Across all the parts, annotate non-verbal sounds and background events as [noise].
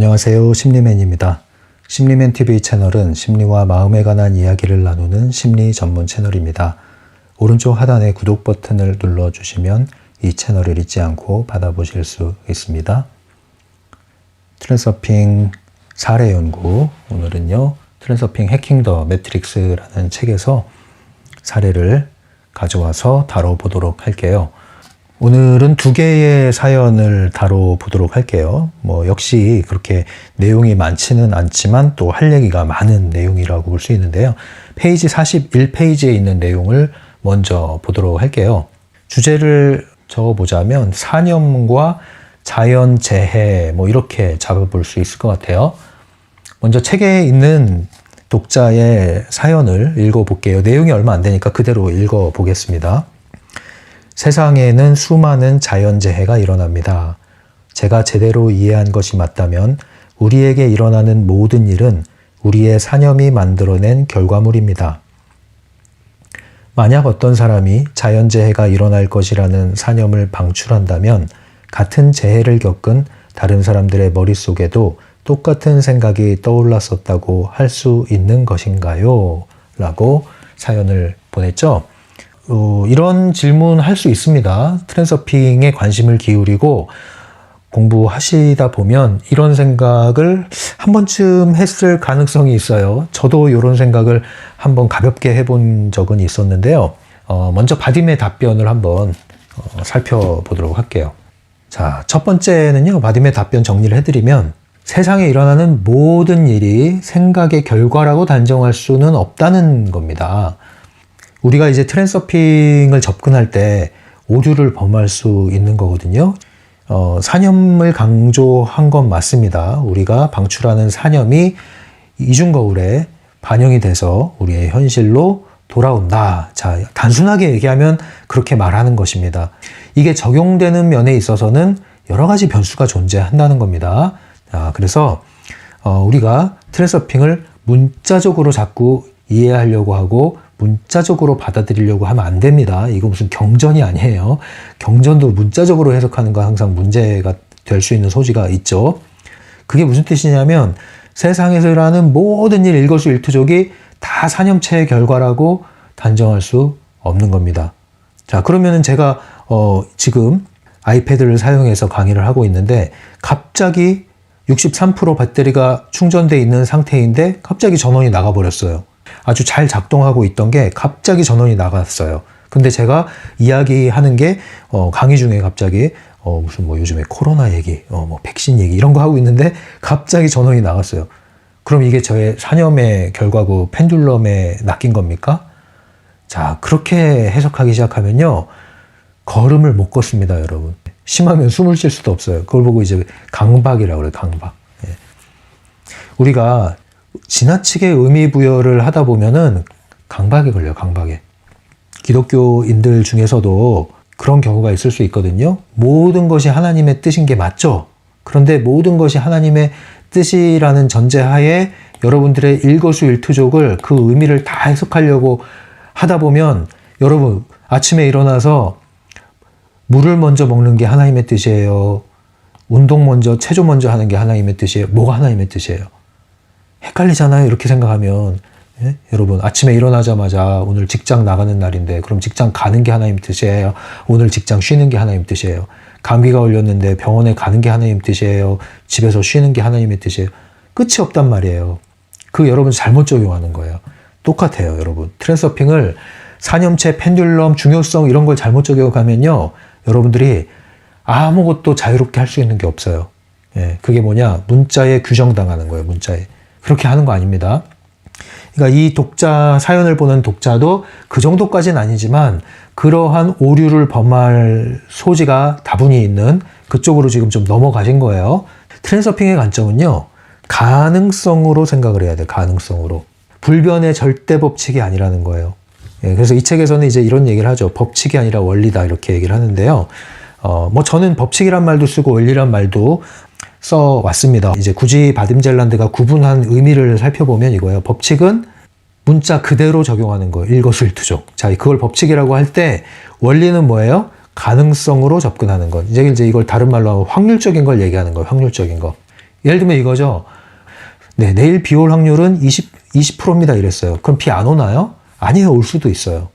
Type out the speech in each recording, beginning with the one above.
안녕하세요. 심리맨입니다. 심리맨 TV 채널은 심리와 마음에 관한 이야기를 나누는 심리 전문 채널입니다. 오른쪽 하단의 구독 버튼을 눌러주시면 이 채널을 잊지 않고 받아보실 수 있습니다. 트랜서핑 사례 연구 오늘은요 트랜서핑 해킹 더 매트릭스라는 책에서 사례를 가져와서 다뤄보도록 할게요. 오늘은 두 개의 사연을 다뤄보도록 할게요. 뭐, 역시 그렇게 내용이 많지는 않지만 또 할 얘기가 많은 내용이라고 볼 수 있는데요. 페이지 41페이지에 있는 내용을 먼저 보도록 할게요. 주제를 적어보자면 사념과 자연재해, 뭐, 이렇게 잡아볼 수 있을 것 같아요. 먼저 책에 있는 독자의 사연을 읽어볼게요. 내용이 얼마 안 되니까 그대로 읽어보겠습니다. 세상에는 수많은 자연재해가 일어납니다. 제가 제대로 이해한 것이 맞다면 우리에게 일어나는 모든 일은 우리의 사념이 만들어낸 결과물입니다. 만약 어떤 사람이 자연재해가 일어날 것이라는 사념을 방출한다면 같은 재해를 겪은 다른 사람들의 머릿속에도 똑같은 생각이 떠올랐었다고 할 수 있는 것인가요? 라고 사연을 보냈죠. 어, 이런 질문 할 수 있습니다. 트랜서핑에 관심을 기울이고 공부하시다 보면 이런 생각을 한 번쯤 했을 가능성이 있어요. 저도 이런 생각을 한번 가볍게 해본 적은 있었는데요. 어, 먼저 바딤의 답변을 한번 어, 살펴보도록 할게요. 자, 첫 번째는요, 바딤의 답변 정리를 해드리면 세상에 일어나는 모든 일이 생각의 결과라고 단정할 수는 없다는 겁니다. 우리가 이제 트랜서핑을 접근할 때 오류를 범할 수 있는 거거든요. 어, 사념을 강조한 건 맞습니다. 우리가 방출하는 사념이 이중 거울에 반영이 돼서 우리의 현실로 돌아온다. 자, 단순하게 얘기하면 그렇게 말하는 것입니다. 이게 적용되는 면에 있어서는 여러 가지 변수가 존재한다는 겁니다. 아, 그래서 어, 우리가 트랜서핑을 문자적으로 자꾸 이해하려고 하고 문자적으로 받아들이려고 하면 안 됩니다. 이거 무슨 경전이 아니에요. 경전도 문자적으로 해석하는 거 항상 문제가 될 수 있는 소지가 있죠. 그게 무슨 뜻이냐면 세상에서 일어나는 모든 일 일거수일투족이 다 사념체의 결과라고 단정할 수 없는 겁니다. 자, 그러면은 제가 어, 지금 아이패드를 사용해서 강의를 하고 있는데 갑자기 63% 배터리가 충전돼 있는 상태인데 갑자기 전원이 나가버렸어요. 아주 잘 작동하고 있던 게 갑자기 전원이 나갔어요. 근데 제가 이야기하는 게 어, 강의 중에 갑자기 어, 무슨 뭐 요즘에 코로나 얘기, 어, 뭐 백신 얘기 이런 거 하고 있는데 갑자기 전원이 나갔어요. 그럼 이게 저의 사념의 결과고 펜듈럼에 낚인 겁니까? 자, 그렇게 해석하기 시작하면요. 걸음을 못 걷습니다, 여러분. 심하면 숨을 쉴 수도 없어요. 그걸 보고 이제 강박이라고 그래요, 강박. 예. 우리가 지나치게 의미 부여를 하다 보면은 강박에 걸려요, 강박에. 기독교인들 중에서도 그런 경우가 있을 수 있거든요. 모든 것이 하나님의 뜻인 게 맞죠? 그런데 모든 것이 하나님의 뜻이라는 전제하에 여러분들의 일거수일투족을 그 의미를 다 해석하려고 하다 보면 여러분 아침에 일어나서 물을 먼저 먹는 게 하나님의 뜻이에요. 운동 먼저, 체조 먼저 하는 게 하나님의 뜻이에요. 뭐가 하나님의 뜻이에요? 헷갈리잖아요. 이렇게 생각하면. 예? 여러분, 아침에 일어나자마자 오늘 직장 나가는 날인데, 그럼 직장 가는 게 하나님 뜻이에요. 오늘 직장 쉬는 게 하나님 뜻이에요. 감기가 걸렸는데 병원에 가는 게 하나님 뜻이에요. 집에서 쉬는 게 하나님의 뜻이에요. 끝이 없단 말이에요. 그 여러분 잘못 적용하는 거예요. 똑같아요, 여러분. 트랜서핑을 사념체, 펜듈럼, 중요성 이런 걸 잘못 적용하면요. 여러분들이 아무것도 자유롭게 할 수 있는 게 없어요. 예, 그게 뭐냐? 문자에 규정당하는 거예요, 문자에. 그렇게 하는 거 아닙니다. 그러니까 이 독자, 사연을 보는 독자도 그 정도까지는 아니지만 그러한 오류를 범할 소지가 다분히 있는 그쪽으로 지금 좀 넘어가신 거예요. 트랜서핑의 관점은요, 가능성으로 생각을 해야 돼요, 가능성으로. 불변의 절대 법칙이 아니라는 거예요. 예, 그래서 이 책에서는 이제 이런 얘기를 하죠. 법칙이 아니라 원리다 이렇게 얘기를 하는데요. 어, 뭐 저는 법칙이란 말도 쓰고 원리란 말도 써 왔습니다. 이제 굳이 바딤젤란드가 구분한 의미를 살펴보면 이거예요. 법칙은 문자 그대로 적용하는 거, 일거수일투족. 자, 그걸 법칙이라고 할 때 원리는 뭐예요? 가능성으로 접근하는 것. 이제 이제 이걸 다른 말로 하면 확률적인 걸 얘기하는 거예요. 확률적인 거. 예를 들면 이거죠. 네, 내일 비 올 확률은 20, 20%입니다. 이랬어요. 그럼 비 안 오나요? 아니에요. 올 수도 있어요.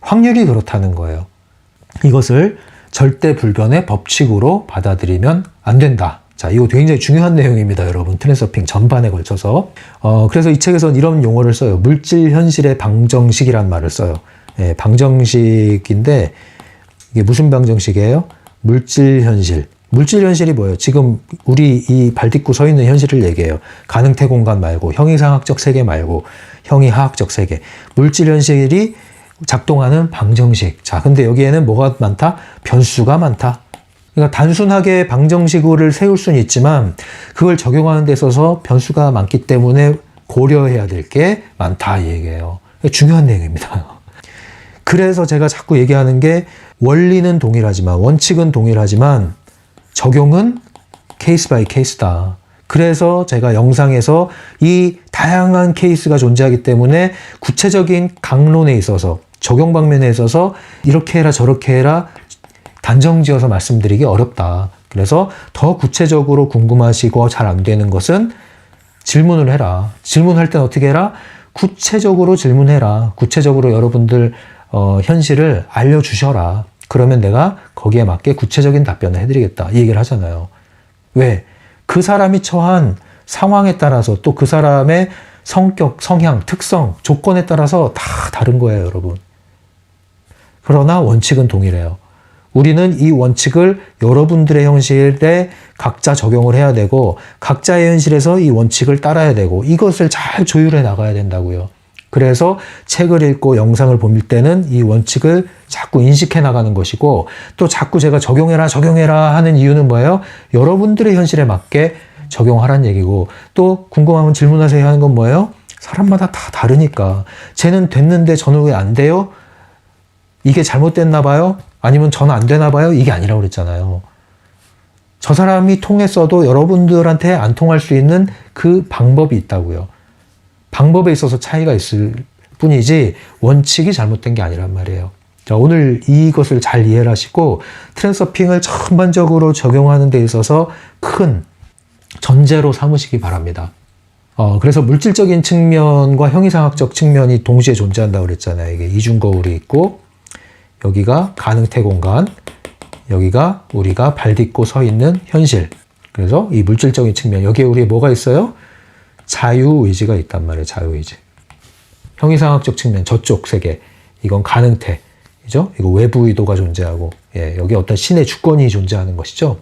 확률이 그렇다는 거예요. 이것을 절대 불변의 법칙으로 받아들이면 안 된다. 자, 이거 굉장히 중요한 내용입니다, 여러분. 트랜서핑 전반에 걸쳐서. 어, 그래서 이 책에서는 이런 용어를 써요. 물질 현실의 방정식이란 말을 써요. 예, 방정식인데, 이게 무슨 방정식이에요? 물질 현실. 물질 현실이 뭐예요? 지금 우리 이 발 딛고 서 있는 현실을 얘기해요. 가능태 공간 말고, 형이상학적 세계 말고, 형이하학적 세계. 물질 현실이 작동하는 방정식. 자, 근데 여기에는 뭐가 많다? 변수가 많다. 그러니까 단순하게 방정식을 세울 수는 있지만 그걸 적용하는 데 있어서 변수가 많기 때문에 고려해야 될 게 많다 이 얘기예요. 중요한 내용입니다. [laughs] 그래서 제가 자꾸 얘기하는 게 원리는 동일하지만 원칙은 동일하지만 적용은 케이스 바이 케이스다. 그래서 제가 영상에서 이 다양한 케이스가 존재하기 때문에 구체적인 강론에 있어서 적용 방면에 있어서 이렇게 해라 저렇게 해라 단정 지어서 말씀드리기 어렵다. 그래서 더 구체적으로 궁금하시고 잘 안 되는 것은 질문을 해라. 질문할 땐 어떻게 해라? 구체적으로 질문해라. 구체적으로 여러분들 어, 현실을 알려주셔라. 그러면 내가 거기에 맞게 구체적인 답변을 해드리겠다. 이 얘기를 하잖아요. 왜? 그 사람이 처한 상황에 따라서 또 그 사람의 성격, 성향, 특성, 조건에 따라서 다 다른 거예요, 여러분. 그러나 원칙은 동일해요. 우리는 이 원칙을 여러분들의 현실에 각자 적용을 해야 되고 각자의 현실에서 이 원칙을 따라야 되고 이것을 잘 조율해 나가야 된다고요. 그래서 책을 읽고 영상을 볼 때는 이 원칙을 자꾸 인식해 나가는 것이고 또 자꾸 제가 적용해라 적용해라 하는 이유는 뭐예요? 여러분들의 현실에 맞게 적용하라는 얘기고 또 궁금하면 질문하세요 하는 건 뭐예요? 사람마다 다 다르니까 쟤는 됐는데 저는 왜 안 돼요? 이게 잘못됐나 봐요? 아니면 저는 안 되나 봐요? 이게 아니라고 그랬잖아요. 저 사람이 통했어도 여러분들한테 안 통할 수 있는 그 방법이 있다고요. 방법에 있어서 차이가 있을 뿐이지 원칙이 잘못된 게 아니란 말이에요. 자, 오늘 이것을 잘 이해를 하시고 트랜서핑을 전반적으로 적용하는 데 있어서 큰 전제로 삼으시기 바랍니다. 어, 그래서 물질적인 측면과 형이상학적 측면이 동시에 존재한다고 그랬잖아요. 이게 이중 거울이 있고 여기가 가능태 공간, 여기가 우리가 발 딛고 서 있는 현실. 그래서 이 물질적인 측면, 여기에 우리 뭐가 있어요? 자유의지가 있단 말이에요, 자유의지. 형이상학적 측면, 저쪽 세계. 이건 가능태. 이죠? 이거 외부 의도가 존재하고, 예, 여기 어떤 신의 주권이 존재하는 것이죠.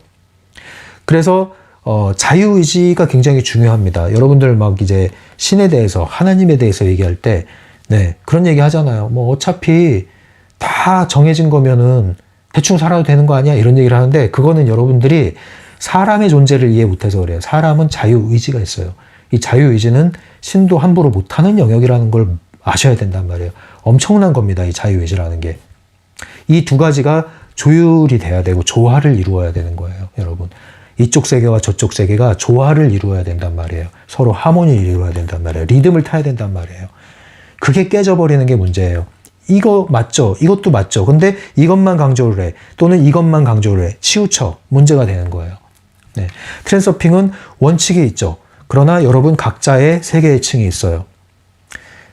그래서, 어, 자유의지가 굉장히 중요합니다. 여러분들 막 이제 신에 대해서, 하나님에 대해서 얘기할 때, 네, 그런 얘기 하잖아요. 뭐 어차피 다 정해진 거면은 대충 살아도 되는 거 아니야? 이런 얘기를 하는데 그거는 여러분들이 사람의 존재를 이해 못해서 그래요. 사람은 자유의지가 있어요. 이 자유의지는 신도 함부로 못하는 영역이라는 걸 아셔야 된단 말이에요. 엄청난 겁니다. 이 자유의지라는 게. 이 두 가지가 조율이 돼야 되고 조화를 이루어야 되는 거예요. 여러분. 이쪽 세계와 저쪽 세계가 조화를 이루어야 된단 말이에요. 서로 하모니를 이루어야 된단 말이에요. 리듬을 타야 된단 말이에요. 그게 깨져버리는 게 문제예요. 이거 맞죠? 이것도 맞죠? 근데 이것만 강조를 해. 또는 이것만 강조를 해. 치우쳐. 문제가 되는 거예요. 네. 트랜서핑은 원칙이 있죠. 그러나 여러분 각자의 세계의 층이 있어요.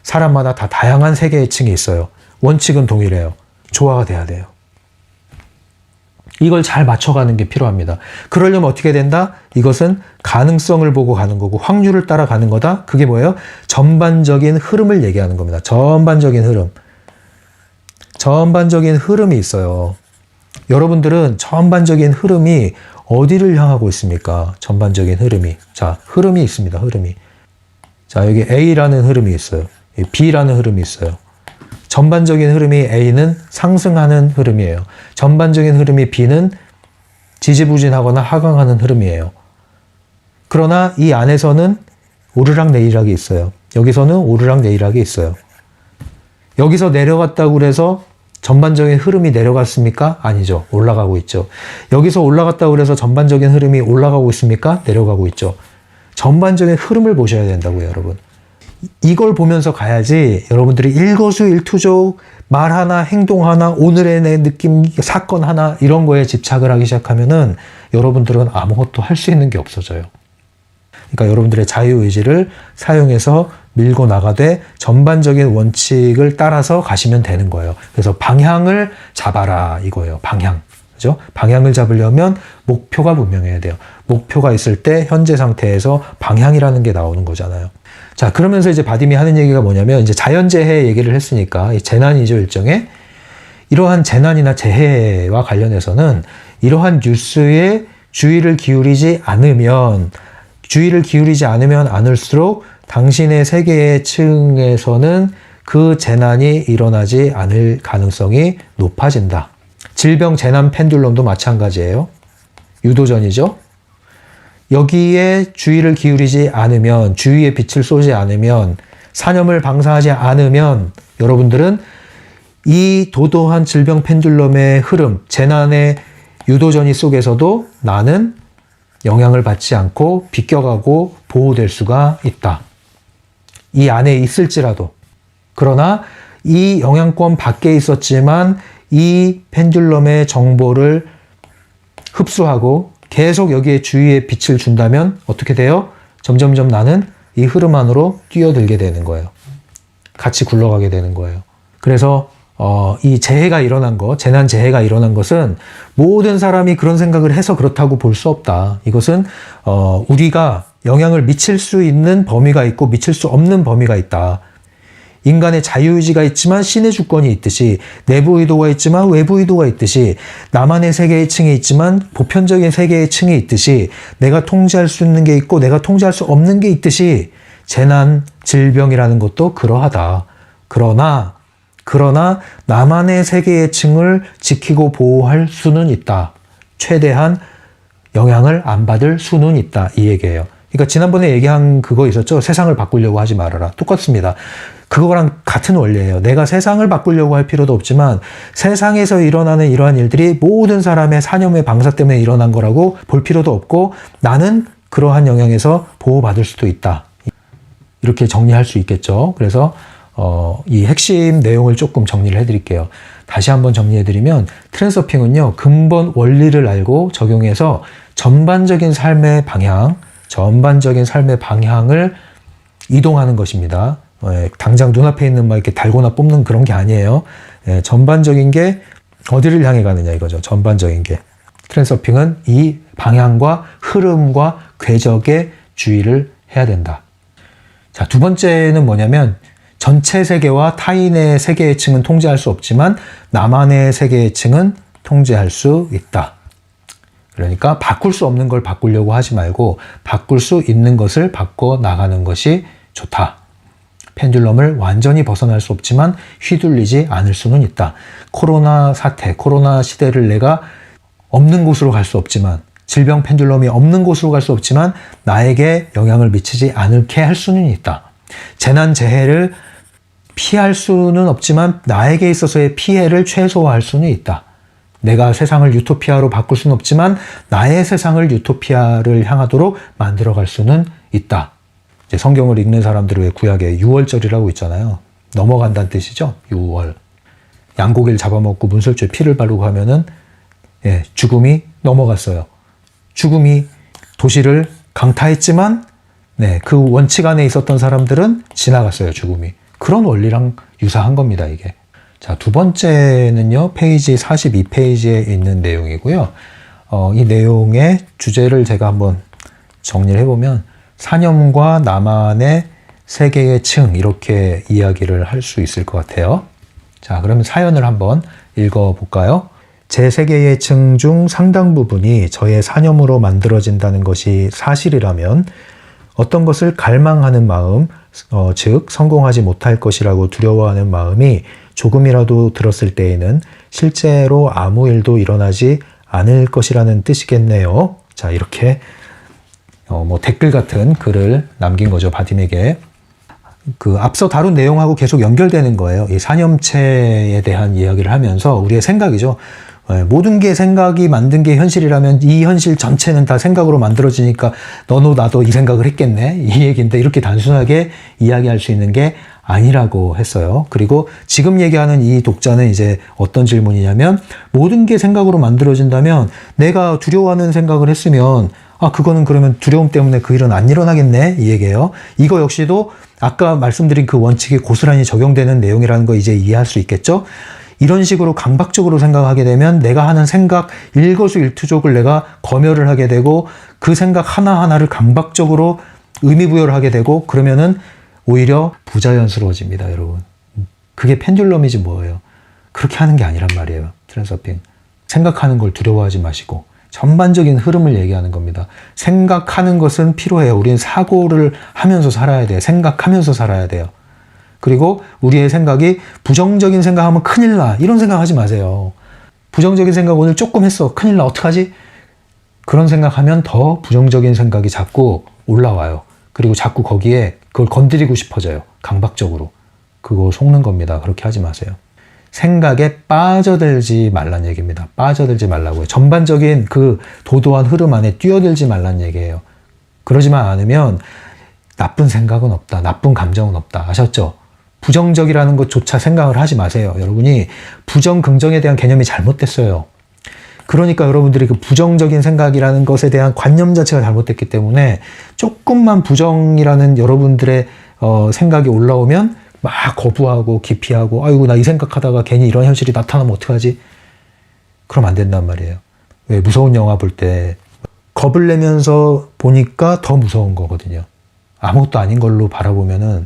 사람마다 다 다양한 세계의 층이 있어요. 원칙은 동일해요. 조화가 돼야 돼요. 이걸 잘 맞춰가는 게 필요합니다. 그러려면 어떻게 된다? 이것은 가능성을 보고 가는 거고 확률을 따라 가는 거다. 그게 뭐예요? 전반적인 흐름을 얘기하는 겁니다. 전반적인 흐름. 전반적인 흐름이 있어요. 여러분들은 전반적인 흐름이 어디를 향하고 있습니까? 전반적인 흐름이. 자, 흐름이 있습니다. 흐름이. 자, 여기 A라는 흐름이 있어요. B라는 흐름이 있어요. 전반적인 흐름이 A는 상승하는 흐름이에요. 전반적인 흐름이 B는 지지부진하거나 하강하는 흐름이에요. 그러나 이 안에서는 오르락 내리락이 있어요. 여기서는 오르락 내리락이 있어요. 여기서 내려갔다고 그래서 전반적인 흐름이 내려갔습니까? 아니죠. 올라가고 있죠. 여기서 올라갔다고 그래서 전반적인 흐름이 올라가고 있습니까? 내려가고 있죠. 전반적인 흐름을 보셔야 된다고요, 여러분. 이걸 보면서 가야지 여러분들이 일거수일투족 말 하나, 행동 하나, 오늘의 내 느낌, 사건 하나 이런 거에 집착을 하기 시작하면은 여러분들은 아무것도 할 수 있는 게 없어져요. 그러니까 여러분들의 자유 의지를 사용해서 밀고 나가되 전반적인 원칙을 따라서 가시면 되는 거예요. 그래서 방향을 잡아라 이거예요. 방향. 그죠? 방향을 잡으려면 목표가 분명해야 돼요. 목표가 있을 때 현재 상태에서 방향이라는 게 나오는 거잖아요. 자, 그러면서 이제 바딤이 하는 얘기가 뭐냐면 이제 자연재해 얘기를 했으니까 이 재난이죠, 일종의. 이러한 재난이나 재해와 관련해서는 이러한 뉴스에 주의를 기울이지 않으면 주의를 기울이지 않으면 않을수록 당신의 세계의 층에서는 그 재난이 일어나지 않을 가능성이 높아진다. 질병 재난 펜듈럼도 마찬가지예요. 유도전이죠. 여기에 주의를 기울이지 않으면 주위에 빛을 쏘지 않으면 산염을 방사하지 않으면 여러분들은 이 도도한 질병 펜듈럼의 흐름, 재난의 유도전이 속에서도 나는 영향을 받지 않고 비껴가고 보호될 수가 있다. 이 안에 있을지라도. 그러나 이 영향권 밖에 있었지만 이 펜듈럼의 정보를 흡수하고 계속 여기에 주위에 빛을 준다면 어떻게 돼요? 점점점 나는 이 흐름 안으로 뛰어들게 되는 거예요. 같이 굴러가게 되는 거예요. 그래서 어, 이 재해가 일어난 것, 재난 재해가 일어난 것은 모든 사람이 그런 생각을 해서 그렇다고 볼 수 없다. 이것은 어, 우리가 영향을 미칠 수 있는 범위가 있고 미칠 수 없는 범위가 있다. 인간의 자유의지가 있지만 신의 주권이 있듯이 내부 의도가 있지만 외부 의도가 있듯이 나만의 세계의 층이 있지만 보편적인 세계의 층이 있듯이 내가 통제할 수 있는 게 있고 내가 통제할 수 없는 게 있듯이 재난, 질병이라는 것도 그러하다. 그러나 그러나 나만의 세계의 층을 지키고 보호할 수는 있다. 최대한 영향을 안 받을 수는 있다. 이 얘기예요. 그러니까 지난번에 얘기한 그거 있었죠. 세상을 바꾸려고 하지 말아라. 똑같습니다. 그거랑 같은 원리예요. 내가 세상을 바꾸려고 할 필요도 없지만 세상에서 일어나는 이러한 일들이 모든 사람의 사념의 방사 때문에 일어난 거라고 볼 필요도 없고 나는 그러한 영향에서 보호받을 수도 있다. 이렇게 정리할 수 있겠죠. 그래서 어, 이 핵심 내용을 조금 정리를 해드릴게요. 다시 한번 정리해드리면 트랜서핑은요 근본 원리를 알고 적용해서 전반적인 삶의 방향, 전반적인 삶의 방향을 이동하는 것입니다. 예, 당장 눈앞에 있는 막 이렇게 달고나 뽑는 그런 게 아니에요. 예, 전반적인 게 어디를 향해 가느냐 이거죠. 전반적인 게. 트랜서핑은 이 방향과 흐름과 궤적에 주의를 해야 된다. 자, 두 번째는 뭐냐면 전체 세계와 타인의 세계의 층은 통제할 수 없지만 나만의 세계의 층은 통제할 수 있다. 그러니까 바꿀 수 없는 걸 바꾸려고 하지 말고 바꿀 수 있는 것을 바꿔 나가는 것이 좋다. 펜듈럼을 완전히 벗어날 수 없지만 휘둘리지 않을 수는 있다. 코로나 사태, 코로나 시대를 내가 없는 곳으로 갈 수 없지만 질병 펜듈럼이 없는 곳으로 갈 수 없지만 나에게 영향을 미치지 않게 할 수는 있다. 재난 재해를 피할 수는 없지만 나에게 있어서의 피해를 최소화할 수는 있다. 내가 세상을 유토피아로 바꿀 수는 없지만 나의 세상을 유토피아를 향하도록 만들어갈 수는 있다. 이제 성경을 읽는 사람들은 왜 구약에 6월절이라고 있잖아요. 넘어간다는 뜻이죠. 6월. 양고기를 잡아먹고 문설주에 피를 바르고 하면은 예, 죽음이 넘어갔어요. 죽음이 도시를 강타했지만 네, 그 원칙 안에 있었던 사람들은 지나갔어요, 죽음이. 그런 원리랑 유사한 겁니다, 이게. 자, 두 번째는요, 페이지 42페이지에 있는 내용이고요. 어, 이 내용의 주제를 제가 한번 정리를 해보면, 사념과 나만의 세계의 층, 이렇게 이야기를 할 수 있을 것 같아요. 자, 그러면 사연을 한번 읽어볼까요? 제 세계의 층 중 상당 부분이 저의 사념으로 만들어진다는 것이 사실이라면 어떤 것을 갈망하는 마음, 어, 즉 성공하지 못할 것이라고 두려워하는 마음이 조금이라도 들었을 때에는 실제로 아무 일도 일어나지 않을 것이라는 뜻이겠네요. 자 이렇게 어, 뭐 댓글 같은 글을 남긴 거죠 바딤에게. 그 앞서 다룬 내용하고 계속 연결되는 거예요. 이 사념체에 대한 이야기를 하면서 우리의 생각이죠. 예, 모든 게 생각이 만든 게 현실이라면 이 현실 전체는 다 생각으로 만들어지니까 너도 나도 이 생각을 했겠네 이 얘기인데 이렇게 단순하게 이야기할 수 있는 게 아니라고 했어요. 그리고 지금 얘기하는 이 독자는 이제 어떤 질문이냐면 모든 게 생각으로 만들어진다면 내가 두려워하는 생각을 했으면 아, 그거는 그러면 두려움 때문에 그 일은 안 일어나겠네? 이 얘기예요. 이거 역시도 아까 말씀드린 그 원칙이 고스란히 적용되는 내용이라는 거 이제 이해할 수 있겠죠? 이런 식으로 강박적으로 생각하게 되면 내가 하는 생각 일거수일투족을 내가 검열을 하게 되고 그 생각 하나하나를 강박적으로 의미부여를 하게 되고 그러면은 오히려 부자연스러워집니다, 여러분. 그게 펜듈럼이지 뭐예요. 그렇게 하는 게 아니란 말이에요. 트랜서핑. 생각하는 걸 두려워하지 마시고 전반적인 흐름을 얘기하는 겁니다. 생각하는 것은 필요해요. 우리는 사고를 하면서 살아야 돼요. 생각하면서 살아야 돼요. 그리고 우리의 생각이 부정적인 생각하면 큰일 나. 이런 생각하지 마세요. 부정적인 생각 오늘 조금 했어. 큰일 나. 어떡하지? 그런 생각하면 더 부정적인 생각이 자꾸 올라와요. 그리고 자꾸 거기에 그걸 건드리고 싶어져요. 강박적으로. 그거 속는 겁니다. 그렇게 하지 마세요. 생각에 빠져들지 말란 얘기입니다. 빠져들지 말라고요. 전반적인 그 도도한 흐름 안에 뛰어들지 말란 얘기예요. 그러지만 않으면 나쁜 생각은 없다. 나쁜 감정은 없다. 아셨죠? 부정적이라는 것조차 생각을 하지 마세요. 여러분이 부정, 긍정에 대한 개념이 잘못됐어요. 그러니까 여러분들이 그 부정적인 생각이라는 것에 대한 관념 자체가 잘못됐기 때문에 조금만 부정이라는 여러분들의 어, 생각이 올라오면 막 거부하고 기피하고 아이고 나 이 생각하다가 괜히 이런 현실이 나타나면 어떡하지? 그럼 안 된단 말이에요. 왜 무서운 영화 볼 때 겁을 내면서 보니까 더 무서운 거거든요. 아무것도 아닌 걸로 바라보면은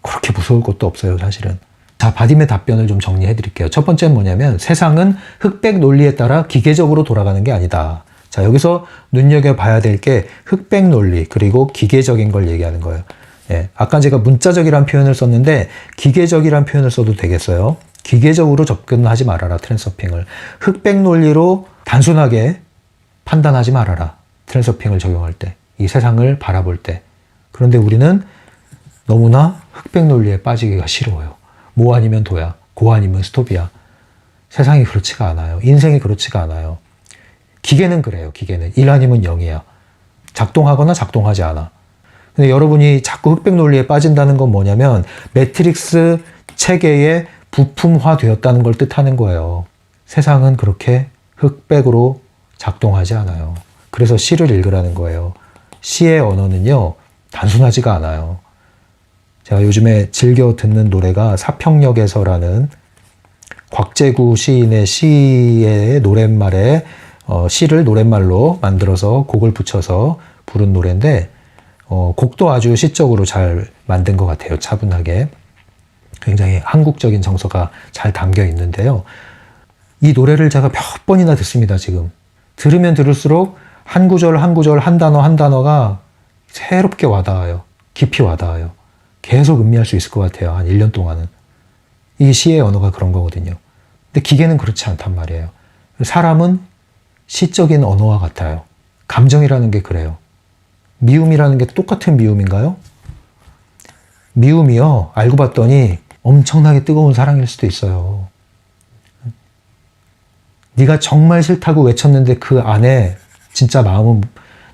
그렇게 무서울 것도 없어요, 사실은. 자, 바딤의 답변을 좀 정리해 드릴게요. 첫 번째는 뭐냐면 세상은 흑백 논리에 따라 기계적으로 돌아가는 게 아니다. 자, 여기서 눈여겨봐야 될 게 흑백 논리, 그리고 기계적인 걸 얘기하는 거예요. 예, 아까 제가 문자적이란 표현을 썼는데 기계적이란 표현을 써도 되겠어요. 기계적으로 접근하지 말아라, 트랜서핑을. 흑백 논리로 단순하게 판단하지 말아라. 트랜서핑을 적용할 때. 이 세상을 바라볼 때. 그런데 우리는 너무나 흑백 논리에 빠지기가 싫어요. 뭐 아니면 도야. 고 아니면 스톱이야. 세상이 그렇지가 않아요. 인생이 그렇지가 않아요. 기계는 그래요. 기계는. 1 아니면 0이야. 작동하거나 작동하지 않아. 근데 여러분이 자꾸 흑백 논리에 빠진다는 건 뭐냐면 매트릭스 체계에 부품화 되었다는 걸 뜻하는 거예요. 세상은 그렇게 흑백으로 작동하지 않아요. 그래서 시를 읽으라는 거예요. 시의 언어는요, 단순하지가 않아요. 제가 요즘에 즐겨 듣는 노래가 사평역에서라는 곽재구 시인의 시의 노랫말에 어, 시를 노랫말로 만들어서 곡을 붙여서 부른 노래인데 어, 곡도 아주 시적으로 잘 만든 것 같아요. 차분하게. 굉장히 한국적인 정서가 잘 담겨 있는데요. 이 노래를 제가 몇 번이나 듣습니다, 지금. 들으면 들을수록 한 구절 한 구절 한 단어 한 단어가 새롭게 와닿아요. 깊이 와닿아요. 계속 음미할 수 있을 것 같아요. 한 1년 동안은. 이게 시의 언어가 그런 거거든요. 근데 기계는 그렇지 않단 말이에요. 사람은 시적인 언어와 같아요. 감정이라는 게 그래요. 미움이라는 게 똑같은 미움인가요? 미움이요. 알고 봤더니 엄청나게 뜨거운 사랑일 수도 있어요. 네가 정말 싫다고 외쳤는데 그 안에 진짜 마음은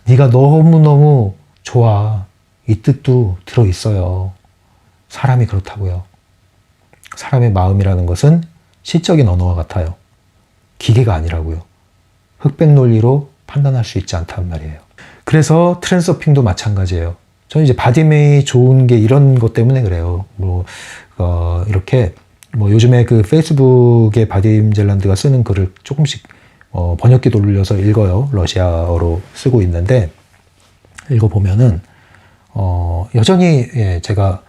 네가 너무너무 좋아. 이 뜻도 들어 있어요. 사람이 그렇다고요. 사람의 마음이라는 것은 시적인 언어와 같아요. 기계가 아니라고요. 흑백 논리로 판단할 수 있지 않단 말이에요. 그래서 트랜서핑도 마찬가지예요. 저는 이제 바디메이 좋은 게 이런 것 때문에 그래요. 뭐, 어, 이렇게, 뭐 요즘에 그 페이스북에 바디임젤란드가 쓰는 글을 조금씩 어, 번역기 돌려서 읽어요. 러시아어로 쓰고 있는데, 읽어보면은, 어, 여전히, 예, 제가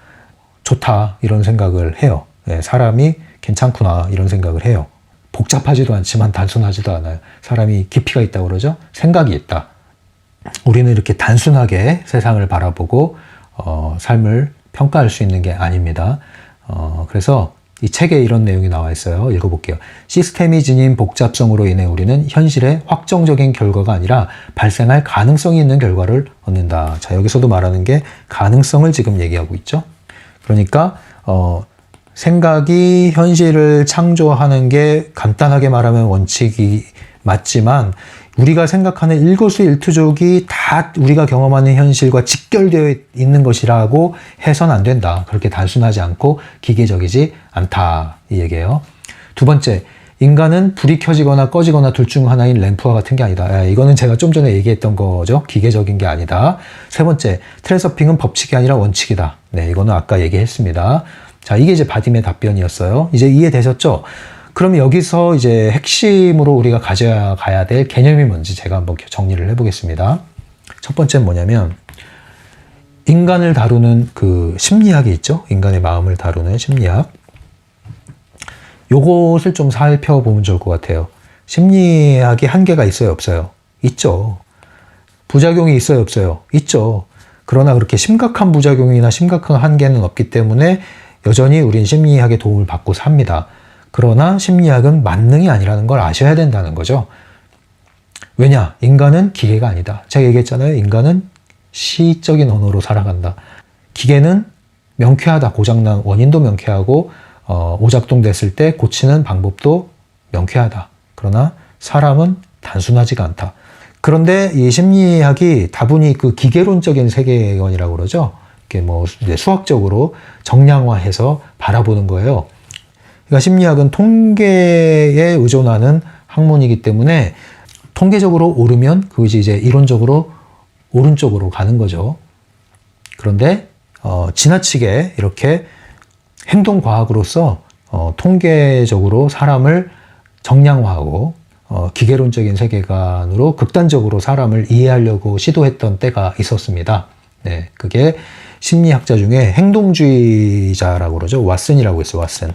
좋다, 이런 생각을 해요. 예, 사람이 괜찮구나, 이런 생각을 해요. 복잡하지도 않지만 단순하지도 않아요. 사람이 깊이가 있다고 그러죠? 생각이 있다. 우리는 이렇게 단순하게 세상을 바라보고 어, 삶을 평가할 수 있는 게 아닙니다. 어, 그래서 이 책에 이런 내용이 나와 있어요. 읽어볼게요. 시스템이 지닌 복잡성으로 인해 우리는 현실의 확정적인 결과가 아니라 발생할 가능성이 있는 결과를 얻는다. 자, 여기서도 말하는 게 가능성을 지금 얘기하고 있죠. 그러니까, 어, 생각이 현실을 창조하는 게 간단하게 말하면 원칙이 맞지만 우리가 생각하는 일거수일투족이 다 우리가 경험하는 현실과 직결되어 있는 것이라고 해서는 안 된다. 그렇게 단순하지 않고 기계적이지 않다. 이 얘기예요. 두 번째, 인간은 불이 켜지거나 꺼지거나 둘 중 하나인 램프와 같은 게 아니다. 야, 이거는 제가 좀 전에 얘기했던 거죠. 기계적인 게 아니다. 세 번째, 트랜서핑은 법칙이 아니라 원칙이다. 네, 이거는 아까 얘기했습니다. 자, 이게 이제 바딤의 답변이었어요. 이제 이해되셨죠? 그럼 여기서 이제 핵심으로 우리가 가져야 가야 될 개념이 뭔지 제가 한번 정리를 해보겠습니다. 첫 번째는 뭐냐면, 인간을 다루는 그 심리학이 있죠. 인간의 마음을 다루는 심리학. 요것을 좀 살펴보면 좋을 것 같아요. 심리학이 한계가 있어요, 없어요? 있죠. 부작용이 있어요, 없어요? 있죠. 그러나 그렇게 심각한 부작용이나 심각한 한계는 없기 때문에 여전히 우린 심리학의 도움을 받고 삽니다. 그러나 심리학은 만능이 아니라는 걸 아셔야 된다는 거죠. 왜냐? 인간은 기계가 아니다. 제가 얘기했잖아요. 인간은 시적인 언어로 살아간다. 기계는 명쾌하다. 고장난 원인도 명쾌하고 어, 오작동 됐을 때 고치는 방법도 명쾌하다. 그러나 사람은 단순하지가 않다. 그런데 이 심리학이 다분히 그 기계론적인 세계관이라고 그러죠. 이게 뭐 수학적으로 정량화해서 바라보는 거예요. 그러니까 심리학은 통계에 의존하는 학문이기 때문에 통계적으로 오르면 그것이 이제 이론적으로 오른쪽으로 가는 거죠. 그런데 어, 지나치게 이렇게 행동과학으로서 어, 통계적으로 사람을 정량화하고 어, 기계론적인 세계관으로 극단적으로 사람을 이해하려고 시도했던 때가 있었습니다. 네, 그게 심리학자 중에 행동주의자라고 그러죠. 왓슨이라고 있어요. 왓슨.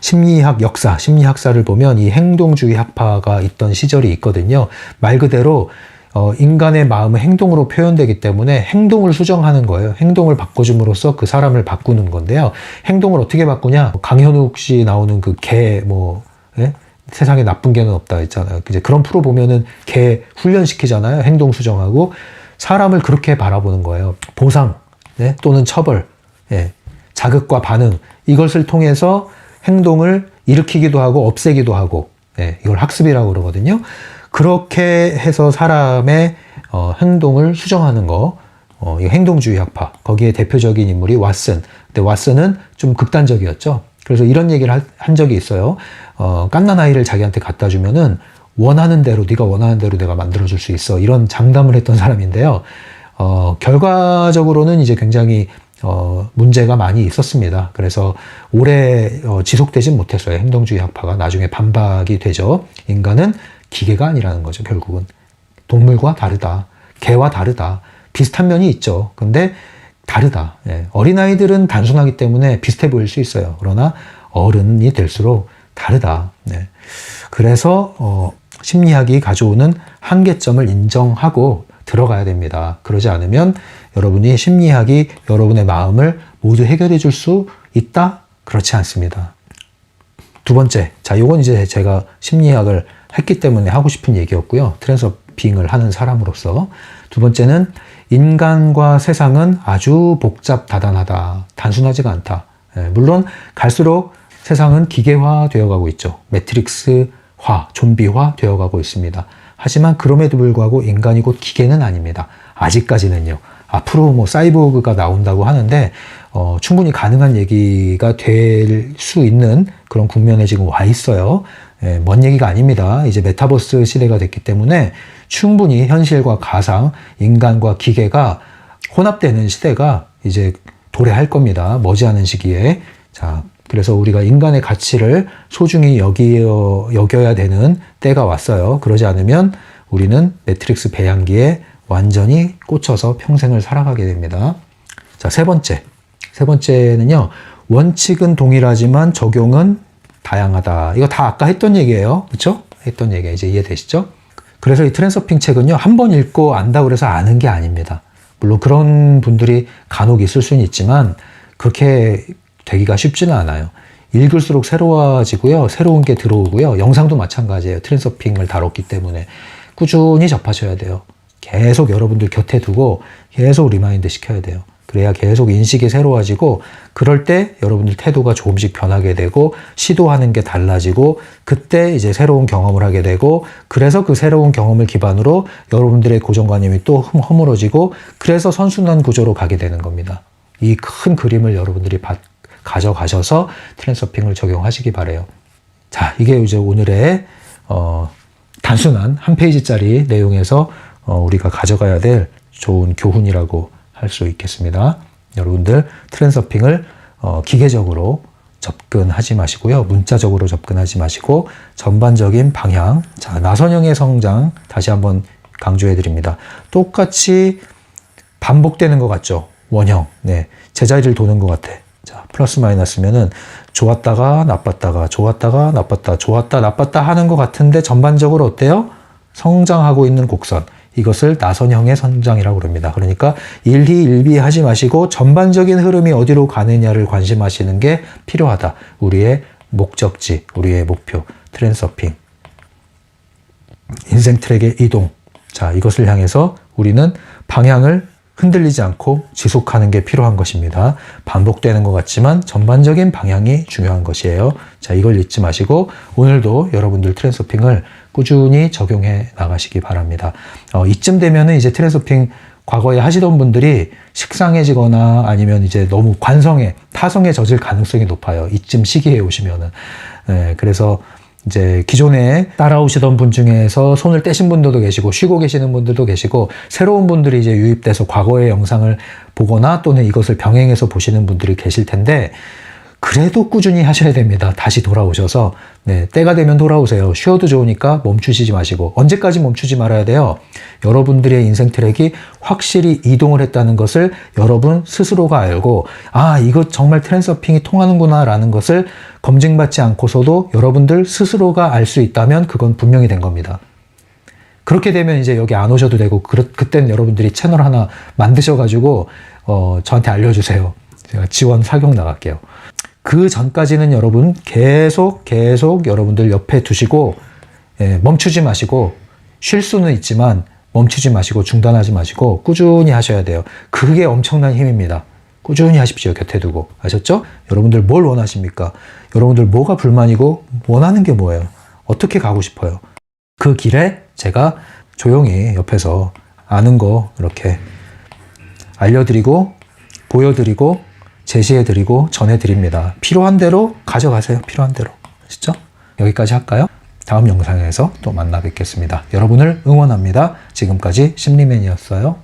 심리학 역사, 심리학사를 보면 이 행동주의 학파가 있던 시절이 있거든요. 말 그대로 어, 인간의 마음은 행동으로 표현되기 때문에 행동을 수정하는 거예요. 행동을 바꿔줌으로써 그 사람을 바꾸는 건데요. 행동을 어떻게 바꾸냐? 강현욱 씨 나오는 그 개, 뭐, 예? 세상에 나쁜 개는 없다 했잖아요. 이제 그런 프로 보면은 개 훈련시키잖아요. 행동 수정하고 사람을 그렇게 바라보는 거예요. 보상, 네? 또는 처벌, 예. 자극과 반응 이것을 통해서 행동을 일으키기도 하고 없애기도 하고 예. 이걸 학습이라고 그러거든요. 그렇게 해서 사람의 어, 행동을 수정하는 거, 어, 이 행동주의 학파 거기에 대표적인 인물이 왓슨. 근데 왓슨은 좀 극단적이었죠. 그래서 이런 얘기를 할- 한 적이 있어요. 어, 깐난 아이를 자기한테 갖다 주면은 원하는 대로 네가 원하는 대로 내가 만들어 줄 수 있어 이런 장담을 했던 사람인데요. 어, 결과적으로는 이제 굉장히 어, 문제가 많이 있었습니다. 그래서 오래 어, 지속되진 못했어요. 행동주의 학파가 나중에 반박이 되죠. 인간은 기계가 아니라는 거죠. 결국은 동물과 다르다. 개와 다르다. 비슷한 면이 있죠. 근데 다르다. 예. 어린아이들은 단순하기 때문에 비슷해 보일 수 있어요. 그러나 어른이 될수록 다르다. 네. 그래서 어, 심리학이 가져오는 한계점을 인정하고 들어가야 됩니다. 그러지 않으면 여러분이 심리학이 여러분의 마음을 모두 해결해 줄 수 있다? 그렇지 않습니다. 두 번째, 자, 요건 이제 제가 심리학을 했기 때문에 하고 싶은 얘기였고요. 트랜서핑을 하는 사람으로서. 두 번째는 인간과 세상은 아주 복잡 다단하다. 단순하지가 않다. 예, 물론 갈수록 세상은 기계화 되어 가고 있죠. 매트릭스화, 좀비화 되어 가고 있습니다. 하지만 그럼에도 불구하고 인간이 곧 기계는 아닙니다. 아직까지는요. 앞으로 뭐 사이보그가 나온다고 하는데 어, 충분히 가능한 얘기가 될 수 있는 그런 국면에 지금 와 있어요. 예, 먼 얘기가 아닙니다. 이제 메타버스 시대가 됐기 때문에 충분히 현실과 가상, 인간과 기계가 혼합되는 시대가 이제 도래할 겁니다. 머지않은 시기에. 자, 그래서 우리가 인간의 가치를 소중히 여기어, 여겨야 되는 때가 왔어요. 그러지 않으면 우리는 매트릭스 배양기에 완전히 꽂혀서 평생을 살아가게 됩니다. 자, 세 번째. 세 번째는요. 원칙은 동일하지만 적용은 다양하다. 이거 다 아까 했던 얘기예요. 그렇죠? 했던 얘기 이제 이해되시죠? 그래서 이 트랜서핑 책은요. 한 번 읽고 안다 그래서 아는 게 아닙니다. 물론 그런 분들이 간혹 있을 수는 있지만 그렇게 되기가 쉽지는 않아요. 읽을수록 새로워지고요. 새로운 게 들어오고요. 영상도 마찬가지예요. 트랜서핑을 다뤘기 때문에 꾸준히 접하셔야 돼요. 계속 여러분들 곁에 두고 계속 리마인드 시켜야 돼요. 그래야 계속 인식이 새로워지고 그럴 때 여러분들 태도가 조금씩 변하게 되고 시도하는 게 달라지고 그때 이제 새로운 경험을 하게 되고 그래서 그 새로운 경험을 기반으로 여러분들의 고정관념이 또 흠- 허물어지고 그래서 선순환 구조로 가게 되는 겁니다. 이 큰 그림을 여러분들이 받- 가져가셔서 트랜서핑을 적용하시기 바래요. 자, 이게 이제 오늘의 어, 단순한 한 페이지짜리 내용에서 어, 우리가 가져가야 될 좋은 교훈이라고 할 수 있겠습니다. 여러분들 트랜서핑을 어, 기계적으로 접근하지 마시고요. 문자적으로 접근하지 마시고 전반적인 방향, 자 나선형의 성장 다시 한번 강조해 드립니다. 똑같이 반복되는 것 같죠? 원형. 네. 제자리를 도는 것 같아. 자, 플러스 마이너스면은 좋았다가 나빴다가 좋았다가 나빴다 좋았다 나빴다 하는 것 같은데 전반적으로 어때요? 성장하고 있는 곡선. 이것을 나선형의 성장이라고 그럽니다. 그러니까 일희 일비 하지 마시고 전반적인 흐름이 어디로 가느냐를 관심하시는 게 필요하다. 우리의 목적지, 우리의 목표, 트랜서핑. 인생 트랙의 이동. 자, 이것을 향해서 우리는 방향을 흔들리지 않고 지속하는 게 필요한 것입니다. 반복되는 것 같지만 전반적인 방향이 중요한 것이에요. 자, 이걸 잊지 마시고 오늘도 여러분들 트랜서핑을 꾸준히 적용해 나가시기 바랍니다. 어, 이쯤 되면은 이제 트랜서핑 과거에 하시던 분들이 식상해지거나 아니면 이제 너무 관성에 타성에 젖을 가능성이 높아요. 이쯤 시기에 오시면은. 네, 그래서 이제 기존에 따라오시던 분 중에서 손을 떼신 분들도 계시고 쉬고 계시는 분들도 계시고 새로운 분들이 이제 유입돼서 과거의 영상을 보거나 또는 이것을 병행해서 보시는 분들이 계실 텐데 그래도 꾸준히 하셔야 됩니다. 다시 돌아오셔서 네, 때가 되면 돌아오세요. 쉬어도 좋으니까 멈추시지 마시고 언제까지 멈추지 말아야 돼요. 여러분들의 인생 트랙이 확실히 이동을 했다는 것을 여러분 스스로가 알고 아 이거 정말 트랜서핑이 통하는구나라는 것을 검증받지 않고서도 여러분들 스스로가 알 수 있다면 그건 분명히 된 겁니다. 그렇게 되면 이제 여기 안 오셔도 되고 그, 그때는 여러분들이 채널 하나 만드셔가지고 어, 저한테 알려주세요. 제가 지원 사격 나갈게요. 그 전까지는 여러분 계속 계속 여러분들 옆에 두시고 예, 멈추지 마시고 쉴 수는 있지만 멈추지 마시고 중단하지 마시고 꾸준히 하셔야 돼요. 그게 엄청난 힘입니다. 꾸준히 하십시오. 곁에 두고. 아셨죠? 여러분들 뭘 원하십니까? 여러분들 뭐가 불만이고 원하는 게 뭐예요? 어떻게 가고 싶어요? 그 길에 제가 조용히 옆에서 아는 거 이렇게 알려드리고 보여드리고 제시해드리고 전해드립니다. 필요한 대로 가져가세요. 필요한 대로. 아시죠? 여기까지 할까요? 다음 영상에서 또 만나 뵙겠습니다. 여러분을 응원합니다. 지금까지 심리맨이었어요.